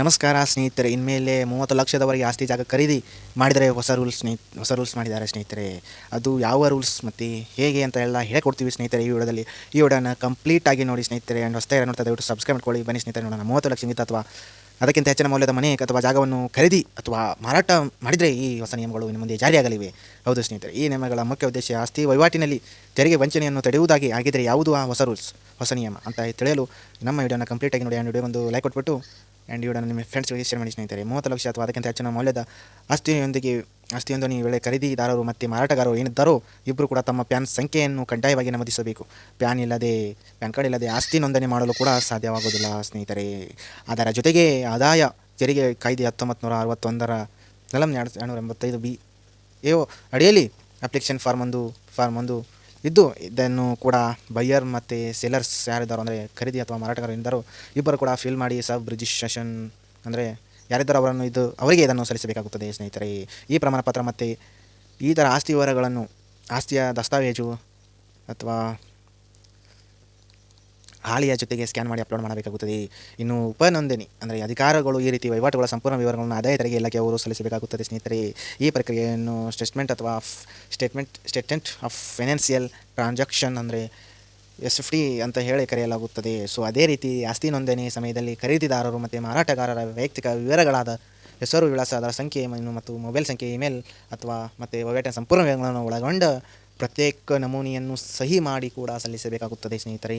ನಮಸ್ಕಾರ ಸ್ನೇಹಿತರೆ, ಇನ್ಮೇಲೆ ಮೂವತ್ತು ಲಕ್ಷದವರೆಗೆ ಆಸ್ತಿ ಜಾಗ ಖರೀದಿ ಮಾಡಿದರೆ ಹೊಸ ರೂಲ್ಸ್ ಸ್ನೇಹಿ, ಹೊಸ ರೂಲ್ಸ್ ಮಾಡಿದ್ದಾರೆ ಸ್ನೇಹಿತರೆ. ಅದು ಯಾವ ರೂಲ್ಸ್ ಮತ್ತು ಹೇಗೆ ಅಂತ ಎಲ್ಲ ಹೇಳ್ಕೊಡ್ತೀವಿ ಸ್ನೇಹಿತರೆ ಈ ವಿಡಿಯೋದಲ್ಲಿ. ಈ ವಿಡಿಯೋನ ಕಂಪ್ಲೀಟ್ ಆಗಿ ನೋಡಿ ಸ್ನೇಹಿತರೆ. ಆ್ಯಂಡ್ ಹೊಸ್ತಾ ನೋಡ್ತಾ ದಯವಿಟ್ಟು ಸಬ್ಸ್ಕ್ರೈಬ್ ಮಾಡ್ಕೊಳ್ಳಿ. ಬನ್ನಿ ಸ್ನೇಹಿತರೆ, ನೋಡೋಣ. ಮೂವತ್ತು ಲಕ್ಷ ಸಂಗೀತ ಅಥವಾ ಅದಕ್ಕಿಂತ ಹೆಚ್ಚಿನ ಮೌಲ್ಯದ ಮನೆ ಅಥವಾ ಜಾಗವನ್ನು ಖರೀದಿ ಅಥವಾ ಮಾರಾಟ ಮಾಡಿದರೆ ಈ ಹೊಸ ನಿಯಮಗಳು ಇನ್ನು ಮುಂದೆ ಜಾರಿಯಾಗಲಿವೆ ಹೌದು ಸ್ನೇಹಿತರೆ. ಈ ನಿಯಮಗಳ ಮುಖ್ಯ ಉದ್ದೇಶ ಆಸ್ತಿ ವಹಿವಾಟಿನಲ್ಲಿ ತೆರಿಗೆ ವಂಚನೆಯನ್ನು ತಡೆಯುವುದಾಗಿ ಆಗಿದ್ದರೆ ಯಾವುದು ಆ ಹೊಸ ರೂಲ್ಸ್, ಹೊಸ ನಿಯಮ ಅಂತ ತಿಳಿಯಲು ನಮ್ಮ ವಿಡಿಯೋನ ಕಂಪ್ಲೀಟಾಗಿ ನೋಡಿ. ಆ್ಯಂಡ್ ವಿಡಿಯೋ ಒಂದು ಲೈಕ್ ಕೊಟ್ಬಿಟ್ಟು ಆ್ಯಂಡ್ ಇವಡನ್ನು ನಿಮ್ಮ ಫ್ರೆಂಡ್ಸ್ಗಳಿಗೆ ಶೇರ್ ಮಾಡಿ ಸ್ನೇಹಿತರೆ ಮೂವತ್ತು ಲಕ್ಷ ಅಥವಾ ಅದಕ್ಕಿಂತ ಹೆಚ್ಚಿನ ಮೌಲ್ಯದ ಆಸ್ತಿಯೊಂದಿಗೆ ಆಸ್ತಿಯೊಂದನ್ನು ಈ ವೇಳೆ ಖರೀದಿದಾರರು ಮತ್ತು ಮಾರಾಟಗಾರರು ಏನಿದ್ದಾರೋ ಇಬ್ಬರು ಕೂಡ ತಮ್ಮ ಪ್ಯಾನ್ ಸಂಖ್ಯೆಯನ್ನು ಕಡ್ಡಾಯವಾಗಿ ನಮೂದಿಸಬೇಕು ಪ್ಯಾನ್ ಇಲ್ಲದೆ ಪ್ಯಾನ್ ಕಾರ್ಡ್ ಇಲ್ಲದೆ ಆಸ್ತಿ ನೋಂದಣಿ ಮಾಡಲು ಕೂಡ ಸಾಧ್ಯವಾಗುವುದಿಲ್ಲ ಸ್ನೇಹಿತರೆ ಅದರ ಜೊತೆಗೆ ಆದಾಯ ತೆರಿಗೆ ಕಾಯ್ದೆ ಹತ್ತೊಂಬತ್ತು ನೂರ ಅರವತ್ತೊಂದರ ನಲಂ ಎರಡು ಎಂಬತ್ತೈದು ಬಿ ಎ ಅಡಿಯಲ್ಲಿ ಅಪ್ಲಿಕೇಶನ್ ಫಾರ್ಮ್ ಒಂದು ಫಾರ್ಮ್ ಒಂದು ಇದ್ದು ಇದನ್ನು ಕೂಡ ಬೈಯರ್ ಮತ್ತು ಸೆಲರ್ಸ್ ಯಾರಿದ್ದಾರೋ ಅಂದರೆ ಖರೀದಿ ಅಥವಾ ಮಾರಾಟಗಾರರು ಇಬ್ಬರು ಕೂಡ ಫಿಲ್ ಮಾಡಿ ಸಬ್ ರಿಜಿಸ್ಟ್ರೇಷನ್ ಅಂದರೆ ಯಾರಿದ್ದಾರೋ ಅವರನ್ನು ಇದು ಅವರಿಗೆ ಇದನ್ನು ಸಲ್ಲಿಸಬೇಕಾಗುತ್ತದೆ ಸ್ನೇಹಿತರೆ. ಈ ಪ್ರಮಾಣಪತ್ರ ಮತ್ತು ಈ ಥರ ಆಸ್ತಿ ವಿವರಗಳನ್ನು, ಆಸ್ತಿಯ ದಸ್ತಾವೇಜು ಅಥವಾ ಹಾಳಿಯ ಜೊತೆಗೆ ಸ್ಕ್ಯಾನ್ ಮಾಡಿ ಅಪ್ಲೋಡ್ ಮಾಡಬೇಕಾಗುತ್ತದೆ. ಇನ್ನು ಉಪನೋಂದಣಿ, ಅಂದರೆ ಅಧಿಕಾರಗಳು, ಈ ರೀತಿ ವಹಿವಾಟುಗಳ ಸಂಪೂರ್ಣ ವಿವರಗಳನ್ನು ಆದಾಯ ತೆರಿಗೆ ಇಲಾಖೆ ಅವರು ಸಲ್ಲಿಸಬೇಕಾಗುತ್ತದೆ. ಸ್ನೇಹಿತರೆ, ಈ ಪ್ರಕ್ರಿಯೆಯನ್ನು ಸ್ಟೇಟ್ಮೆಂಟ್ ಅಥವಾ statement statement of financial transaction ಅಂದರೆ ಎಸ್ ಎಫ್ ಡಿ ಅಂತ ಹೇಳಿ ಕರೆಯಲಾಗುತ್ತದೆ. ಸೊ ಅದೇ ರೀತಿ ಆಸ್ತಿ ನೋಂದಣಿ ಸಮಯದಲ್ಲಿ ಖರೀದಿದಾರರು ಮತ್ತು ಮಾರಾಟಗಾರರ ವೈಯಕ್ತಿಕ ವಿವರಗಳಾದ ಹೆಸರು, ವಿಳಾಸ ಅದರ ಸಂಖ್ಯೆ ಮತ್ತು ಮೊಬೈಲ್ ಸಂಖ್ಯೆ ಇಮೇಲ್ ಅಥವಾ ಮತ್ತು ವಹಿವಾಟಿನ ಸಂಪೂರ್ಣ ವಿವರಗಳನ್ನು ಒಳಗೊಂಡ ಪ್ರತ್ಯೇಕ ನಮೂನೆಯನ್ನು ಸಹಿ ಮಾಡಿ ಕೂಡ ಸಲ್ಲಿಸಬೇಕಾಗುತ್ತದೆ, ಸ್ನೇಹಿತರೆ.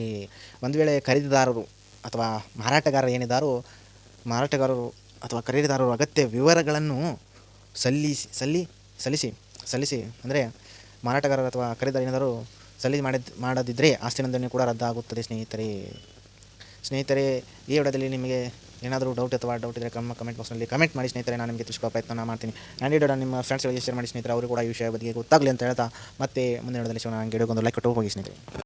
ಒಂದು ವೇಳೆ ಖರೀದಿದಾರರು ಅಥವಾ ಮಾರಾಟಗಾರರು ಏನಿದ್ದಾರೋ, ಮಾರಾಟಗಾರರು ಅಥವಾ ಖರೀದಿದಾರರು ಅಗತ್ಯ ವಿವರಗಳನ್ನು ಸಲ್ಲಿಸಿ, ಸಲ್ಲಿ, ಸಲ್ಲಿಸಿ ಸಲ್ಲಿಸಿ, ಅಂದರೆ ಮಾರಾಟಗಾರರು ಅಥವಾ ಖರೀದಿದಾರ ಏನಾದರೂ ಸಲ್ಲಿ ಮಾಡಿದ ಮಾಡದಿದ್ದರೆ ಆಸ್ತಿ ನೋಂದಣಿ ಕೂಡ ರದ್ದಾಗುತ್ತದೆ, ಸ್ನೇಹಿತರೆ. ಸ್ನೇಹಿತರೆ, ಈ ವಿಡಿಯೋದಲ್ಲಿ ನಿಮಗೆ ಏನಾದರೂ ಡೌಟ್ ಅಥವಾ ಡೌಟ್ ಇದ್ದರೆ ಕಮ್ಮ ಕಮೆಂಟ್ ಬಾಕ್ಸ್ನಲ್ಲಿ ಕಮೆಂಟ್ ಮಾಡಿ ಸ್ನೇಹಿತರೆ, ನಾನು ನಿಮಗೆ ತಿಳಿಸ್ಕೋ ಪ್ರಯತ್ನ ಮಾಡ್ತೀನಿ ನಾನು ವಿಡಿಯೋ ನಿಮ್ಮ ಫ್ರೆಂಡ್ಸ್ಗಳಿಗೆ ಶೇರ್ ಮಾಡಿ ಸ್ನೇಹಿತರೆ, ಅವರು ಕೂಡ ಈ ವಿಷಯ ಬಗ್ಗೆ ಗೊತ್ತಾಗಲಿ ಅಂತ ಹೇಳ್ತಾ, ಮತ್ತೆ ಮುಂದಿನ ವಿಡಿಯೋದಲ್ಲಿ ಸಿಗೋಣ. ವಿಡಿಯೋಗೊಂದು ಲೈಕ್ ಕೊಟ್ಟು ಹೋಗಿ ಸ್ನೇಹಿತರೆ